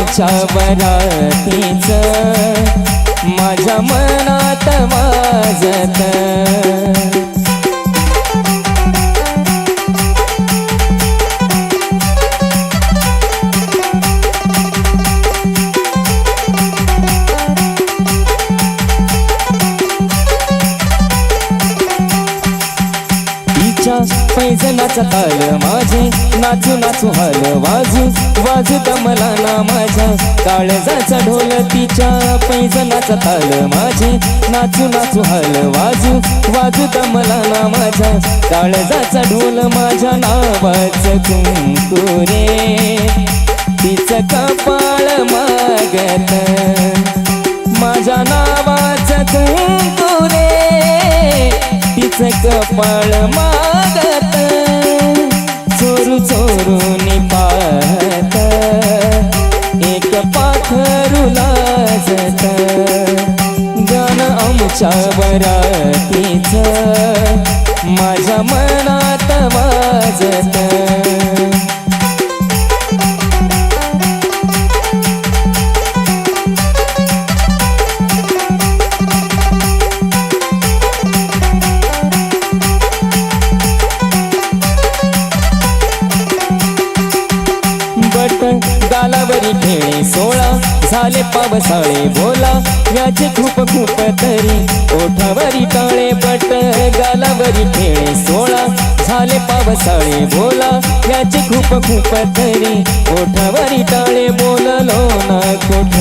तुमच्या बरातीच माझ्या मनात वाजत. तिच्या पैजनाचा ताल माझे. नाचू नाचू हाल वाजू वाजू कमला ना माझ्या. काळजाचा ढोल तिच्या पैजनाचा ताल माझे. नाचू नाचू हाल वाजू वाजू कमला ना माझ्या. काळजाचा ढोल माझ्या नावाच कुंकुरे. तिचं कपाळ मागत माझ्या नावाचं कुंकुरे तिचं कपाळ मागत चोरू चोरून पाहत एक पाखरू लाजत गाणं आमच्या बरातीच माझ्या मनात वाजत गालावरी खेळे सोळा झाले पावसाळे बोला. याचे खूप खूप तरी ओठावरी टाळे पट गालावरी खेळे सोळा. झाले पावसाळे बोला. याचे खूप खूप तरी ओठावरी टाळे बोललो ना कुठ?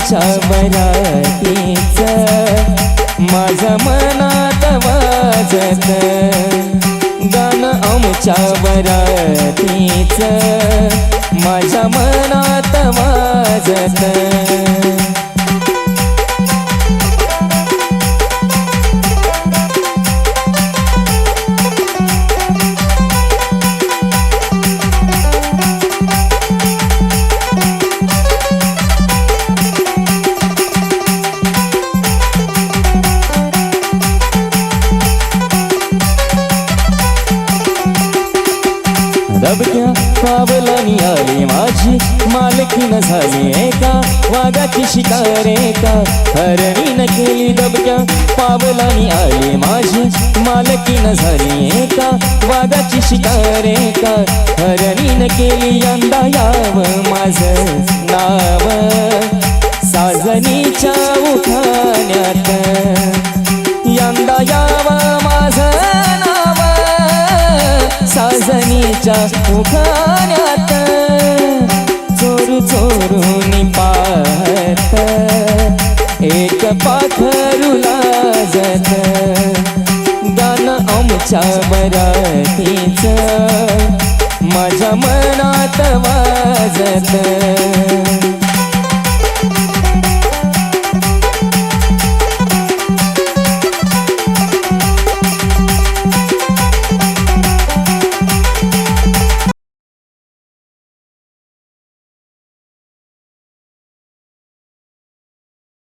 माझ्या आमच्या बरातीच माझ्या मनात वाजत गाणं आमच्या बरातीच माझ्या मनात वाजत दबक्या पावलानी आली माझी. मालकी न झाली एका. वाघाची शिकार एका. न केली दबक्या पावलानी आली माझी. मालकी न झाली एका. वाघाची शिकार एका. न केली यंदा याव माझं नाव. साजनीच्या उठाण्यात साजनीच्या उखाण्यात चोरू चोरून पाहत एक पाखरू लाजत गाणं आमच्या बरातीच माझ्या मनात वाजत